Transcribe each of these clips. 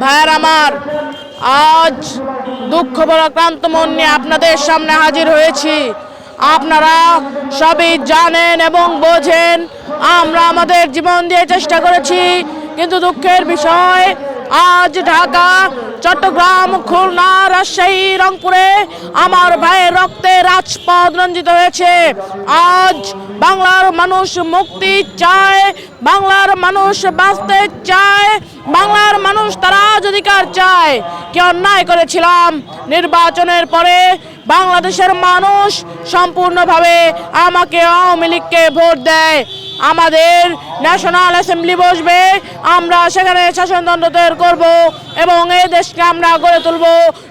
ভাইয়ার আমার, আজ দুঃখ ক্রান্ত মন নিয়ে আপনাদের সামনে হাজির হয়েছি। আপনারা সবই জানেন এবং বোঝেন, আমরা আমাদের জীবন দিয়ে চেষ্টা করেছি কিন্তু দুঃখের বিষয়, আজ ঢাকা, চট্টগ্রাম, খুলনা, রাজশাহী, রংপুরে আমার ভাইয়ের রক্তে রাজপথ রঞ্জিত হয়েছে। আজ বাংলার মানুষ মুক্তি চায়, বাংলার মানুষ বাঁচতে চায়, বাংলার মানুষ তার অধিকার চায়। কি অন্যায় করেছিলাম নির্বাচনের পরে, বাংলাদেশের মানুষ সম্পূর্ণভাবে আমাকে আওয়ামী লীগকে ভোট দেয়। আমাদের ন্যাশনাল অ্যাসেম্বলি বসবে, আমরা সেখানে শাসনতন্ত্র তৈরি করব এবং এই দেশকে আমরা গড়ে তুলব।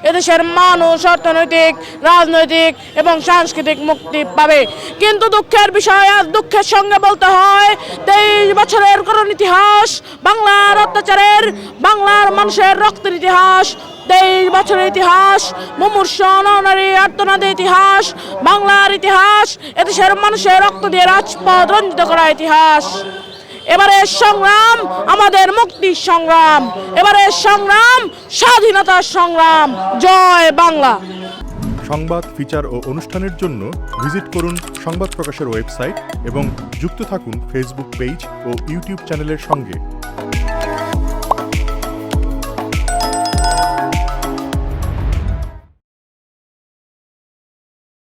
এদেশের মানুষ অর্থনৈতিক, রাজনৈতিক এবং সাংস্কৃতিক মুক্তি পাবে। কিন্তু দুঃখের বিষয়, আজ দুঃখের সঙ্গে বলতে হয়, তেইশ বছরের করুণ ইতিহাস, বাংলার অত্যাচারের, বাংলার মানুষের রক্তের ইতিহাস তেইশ বছরের ইতিহাস, মুমূর্ষ অনারী আর্তনাদের ইতিহাস, বাংলার ইতিহাস, এদেশের মানুষের রক্ত দিয়ে রাজপথ রঞ্জিত করা ইতিহাস। এবারের সংগ্রাম, আমাদের মুক্তির সংগ্রাম। এবারের সংগ্রাম, স্বাধীনতার সংগ্রাম। জয় বাংলা। সংবাদ, ফিচার ও অনুষ্ঠানের জন্য ভিজিট করুন সংবাদ প্রকাশের ওয়েবসাইট এবং যুক্ত থাকুন ফেসবুক পেজ ও ইউটিউব চ্যানেলের সঙ্গে।